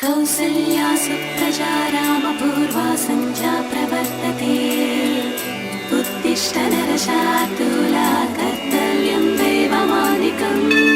कौसल्या सुप्रजा रामपूर्वा सञ्जा प्रवर्तते उत्तिष्ठ नरशातुला कर्तव्यं देवमानिकम्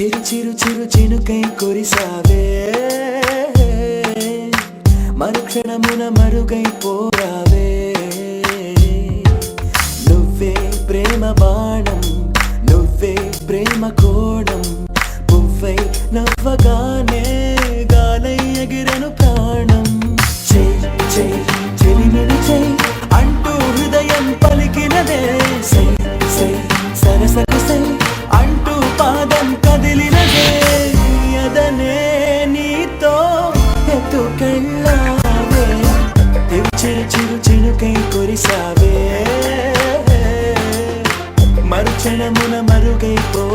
చిరు చిరు చిరు చినుకై కురిసావే. మరుక్షణమున మరుగై పోరావే. నువ్వే ప్రేమ బాణం నువ్వే ప్రేమ కోణం పువ్వై నవ్వగాన amor, amar.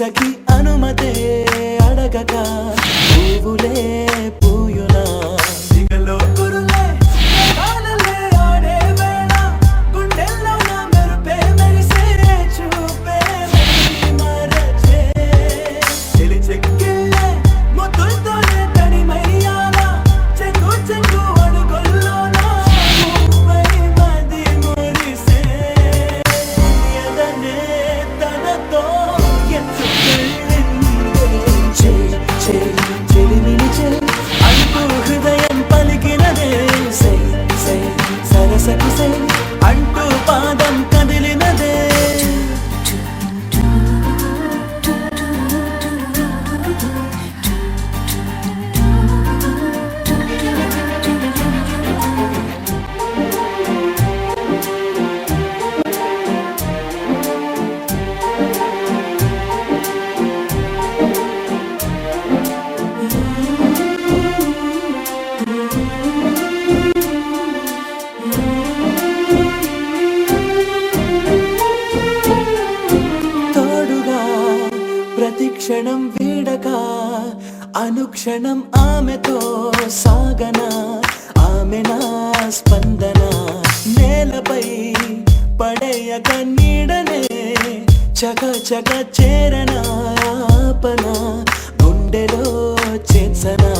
aquí ప్రతిక్షణం వీడక అనుక్షణం ఆమెతో సాగన ఆమె నా స్పందన నేలపై పడేయక నీడనే చక చక చేరనా పన గుండెలో చేసనా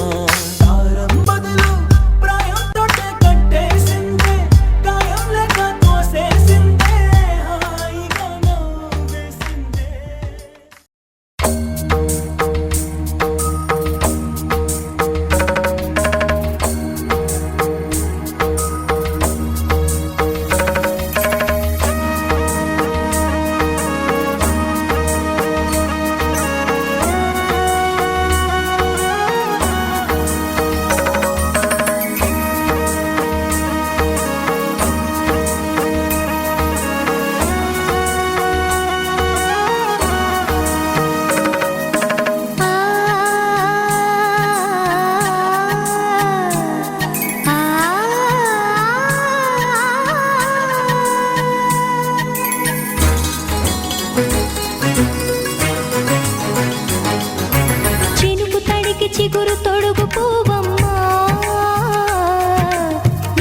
చిగురు తొడుగు పూవమ్మ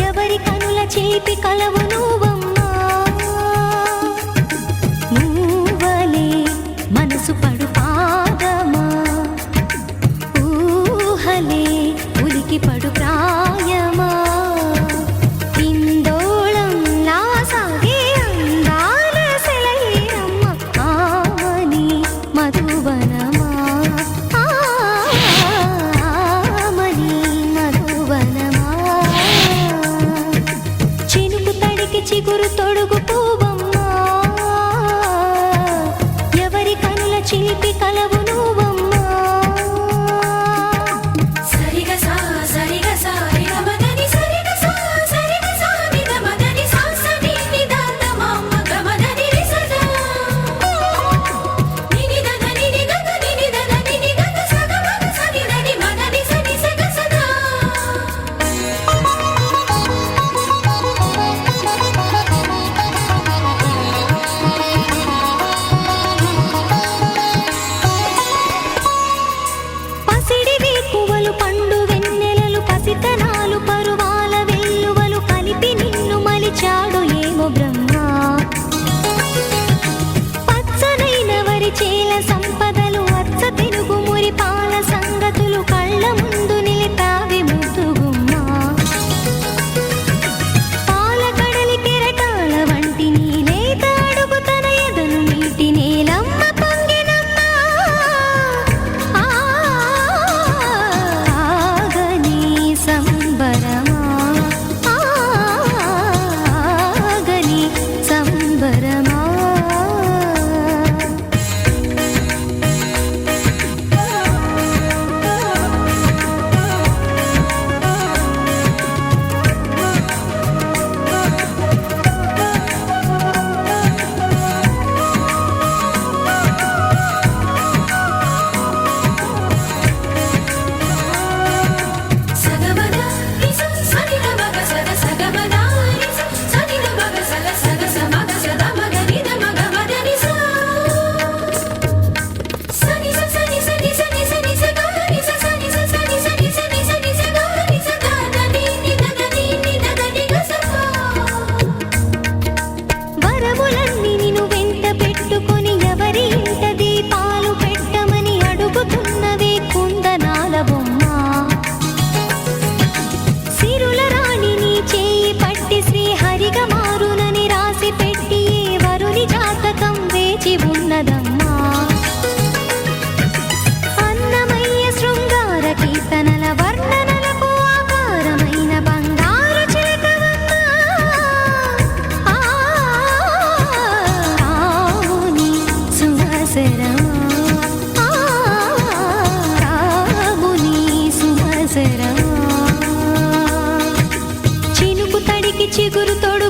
ఎవరి కనుల చేపి కలవు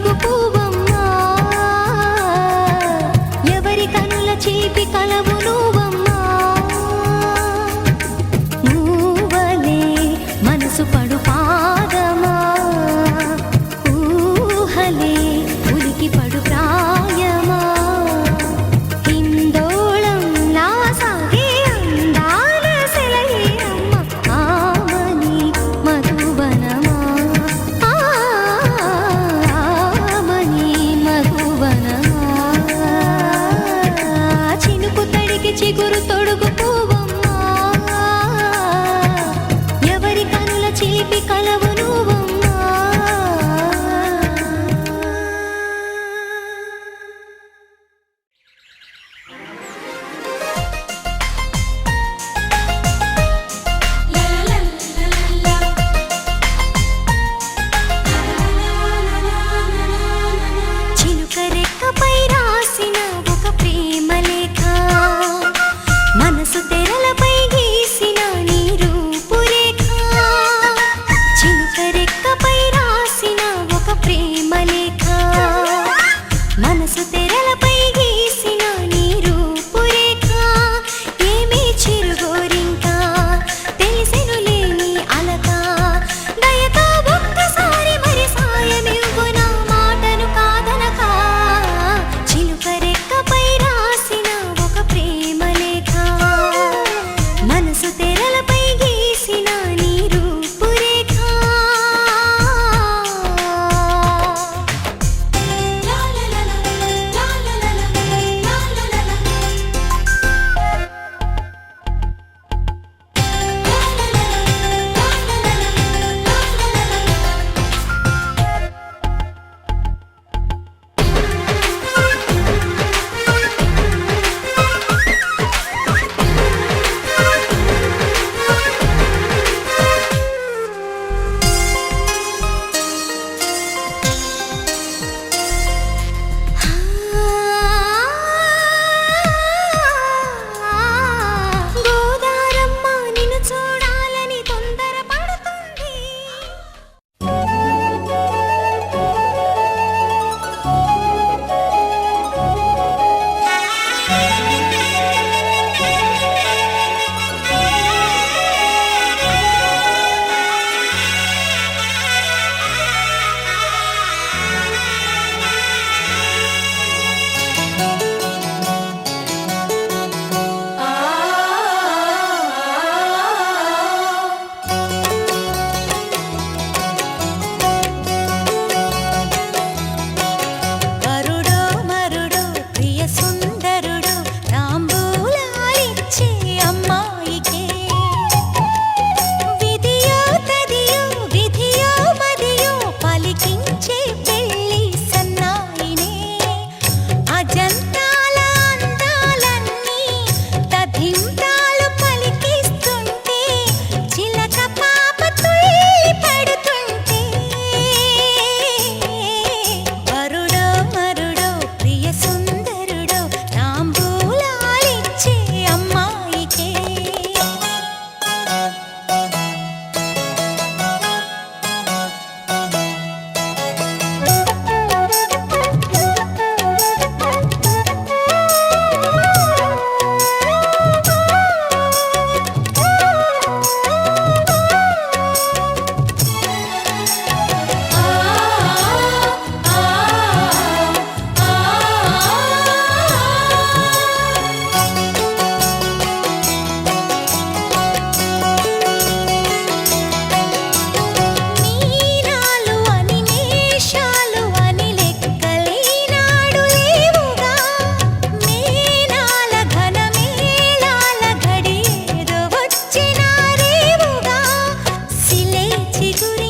మల్లెపూలు ఎవరి కనుల చేపి కలవు నువ్వు? सिले जिगुरे